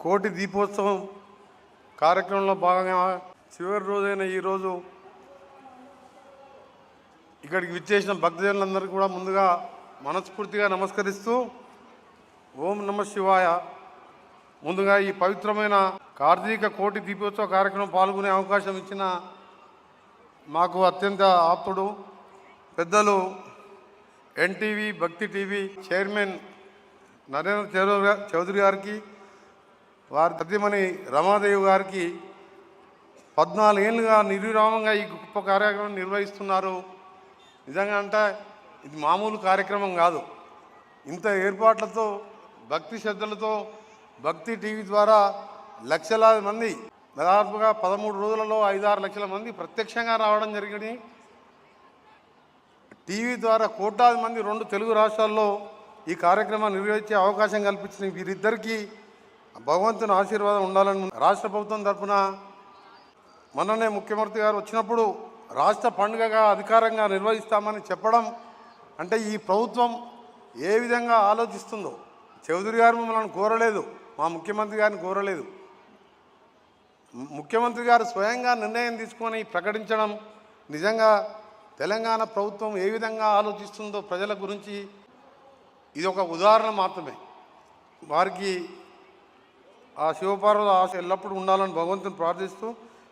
కోటి దీపోత్సవం కార్యక్రమంలో భాగంగా చివరి రోజైన ఈరోజు ఇక్కడికి విచ్చేసిన భక్తజనులందరికీ కూడా ముందుగా మనస్ఫూర్తిగా నమస్కరిస్తూ ఓం నమ శివాయ. ముందుగా ఈ పవిత్రమైన కార్తీక కోటి దీపోత్సవ కార్యక్రమం పాల్గొనే అవకాశం ఇచ్చిన మాకు అత్యంత ఆప్తుడు పెద్దలు NTV Bhakti TV chairman Narendra Chowdary Chowdary గారికి వారి సత్యమణి రమాదేవి గారికి పద్నాలుగేళ్ళుగా నిర్విరామంగా ఈ గొప్ప కార్యక్రమం నిర్వహిస్తున్నారు. నిజంగా అంటే ఇది మామూలు కార్యక్రమం కాదు. ఇంత ఏర్పాట్లతో భక్తి శ్రద్ధలతో భక్తి టీవీ ద్వారా లక్షలాది మంది దాదాపుగా పదమూడు రోజులలో ఐదారు లక్షల మంది ప్రత్యక్షంగా రావడం జరిగింది. టీవీ ద్వారా కోట్లాది మంది రెండు తెలుగు రాష్ట్రాల్లో ఈ కార్యక్రమాన్ని నిర్వహించే అవకాశం కల్పించిన వీరిద్దరికీ భగవంతుని ఆశీర్వాదం ఉండాలని రాష్ట్ర ప్రభుత్వం తరఫున మొన్ననే ముఖ్యమంత్రి గారు వచ్చినప్పుడు రాష్ట్ర పండుగగా అధికారంగా నిర్వహిస్తామని చెప్పడం అంటే ఈ ప్రభుత్వం ఏ విధంగా ఆలోచిస్తుందో చౌదరి గారు మమ్మల్ని కోరలేదు మా ముఖ్యమంత్రి గారిని కోరలేదు. ముఖ్యమంత్రి గారు స్వయంగా నిర్ణయం తీసుకొని ప్రకటించడం నిజంగా తెలంగాణ ప్రభుత్వం ఏ విధంగా ఆలోచిస్తుందో ప్రజల గురించి ఇది ఒక ఉదాహరణ మాత్రమే. వారికి ఆ శివపార్వత ఆశ ఎల్లప్పుడూ ఉండాలని భగవంతుని ప్రార్థిస్తూ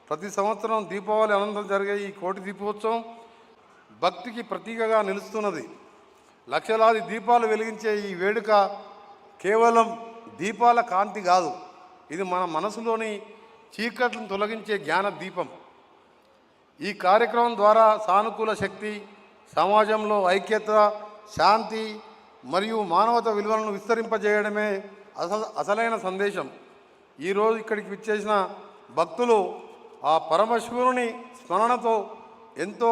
ప్రతి సంవత్సరం దీపావళి అనంతరం జరిగే ఈ కోటి దీపోత్సవం భక్తికి ప్రతీకగా నిలుస్తున్నది. లక్షలాది దీపాలు వెలిగించే ఈ వేడుక కేవలం దీపాల కాంతి కాదు ఇది మన మనసులోని చీకట్లను తొలగించే జ్ఞాన దీపం. ఈ కార్యక్రమం ద్వారా సానుకూల శక్తి సమాజంలో ఐక్యత శాంతి మరియు మానవత విలువలను విస్తరింపజేయడమే అసలైన సందేశం. ఈరోజు ఇక్కడికి విచ్చేసిన భక్తులు ఆ పరమశివుని స్మరణతో ఎంతో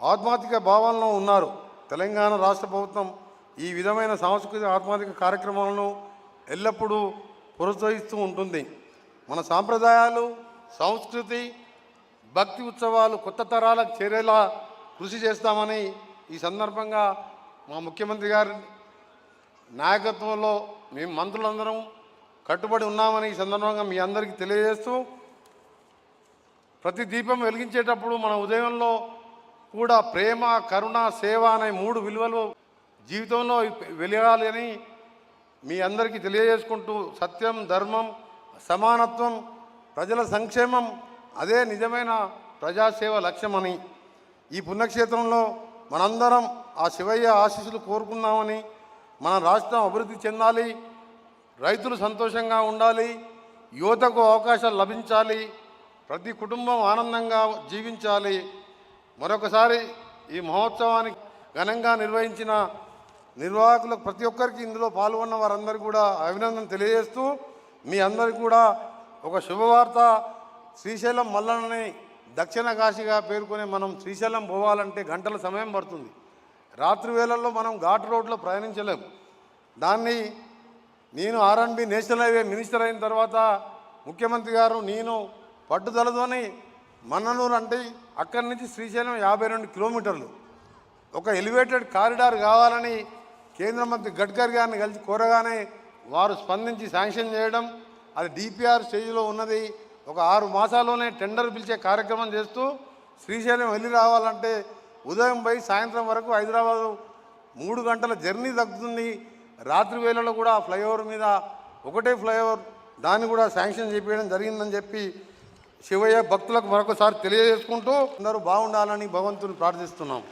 ఆత్మాత్మిక భావాలను ఉన్నారు. తెలంగాణ రాష్ట్ర ప్రభుత్వం ఈ విధమైన సాంస్కృతిక ఆత్మాత్మిక కార్యక్రమాలను ఎల్లప్పుడూ ప్రోత్సహిస్తూ ఉంటుంది. మన సాంప్రదాయాలు సంస్కృతి భక్తి ఉత్సవాలు కొత్త తరాలకు చేరేలా కృషి చేస్తామని ఈ సందర్భంగా మా ముఖ్యమంత్రి గారి నాయకత్వంలో మేము మంత్రులందరం కట్టుబడి ఉన్నామని ఈ సందర్భంగా మీ అందరికీ తెలియజేస్తూ ప్రతి దీపం వెలిగించేటప్పుడు మన ఉదయంలో కూడా ప్రేమ కరుణ సేవ అనే మూడు విలువలు జీవితంలో వెలగాలి అని మీ అందరికీ తెలియజేసుకుంటూ సత్యం ధర్మం సమానత్వం ప్రజల సంక్షేమం అదే నిజమైన ప్రజాసేవ లక్ష్యమని ఈ పుణ్యక్షేత్రంలో మనందరం ఆ శివయ్య ఆశీస్సులు కోరుకున్నామని మన రాష్ట్రం అభివృద్ధి చెందాలి. రైతులు సంతోషంగా ఉండాలి యువతకు అవకాశాలు లభించాలి ప్రతి కుటుంబం ఆనందంగా జీవించాలి. మరొకసారి ఈ మహోత్సవాన్ని ఘనంగా నిర్వహించిన నిర్వాహకులకు ప్రతి ఒక్కరికి ఇందులో పాల్గొన్న వారందరికీ కూడా అభినందన తెలియజేస్తూ మీ అందరికీ కూడా ఒక శుభవార్త. శ్రీశైలం మల్లన్నని దక్షిణ కాశీగా పేర్కొనే మనం శ్రీశైలం పోవాలంటే గంటల సమయం పడుతుంది. రాత్రి వేళల్లో మనం ఘాట్ రోడ్లో ప్రయాణించలేము దాన్ని నేను ఆర్ఎన్బి నేషనల్ హైవే మినిస్టర్ అయిన తర్వాత ముఖ్యమంత్రి గారు నేను పట్టుదలతోని మన్ననూరు అంటే అక్కడి నుంచి శ్రీశైలం యాభై రెండు కిలోమీటర్లు. ఒక ఎలివేటెడ్ కారిడార్ కావాలని కేంద్ర మంత్రి గడ్కరీ గారిని కలిసి కోరగానే వారు స్పందించి శాంక్షన్ చేయడం అది డిపిఆర్ స్టేజ్లో ఉన్నది. ఒక ఆరు మాసాల్లోనే టెండర్ పిలిచే కార్యక్రమం చేస్తూ శ్రీశైలం వెళ్ళి రావాలంటే ఉదయం పోయి సాయంత్రం వరకు హైదరాబాదు మూడు గంటల జర్నీ తగ్గుతుంది. రాత్రి వేళలో కూడా ఫ్లైఓవర్ మీద ఒకటే ఫ్లైఓవర్ దాన్ని కూడా శాంక్షన్ చేపించడం జరిగిందని చెప్పి శివయ్య భక్తులకు మరొకసారి తెలియజేసుకుంటూ అందరూ బాగుండాలని భగవంతుని ప్రార్థిస్తున్నాం.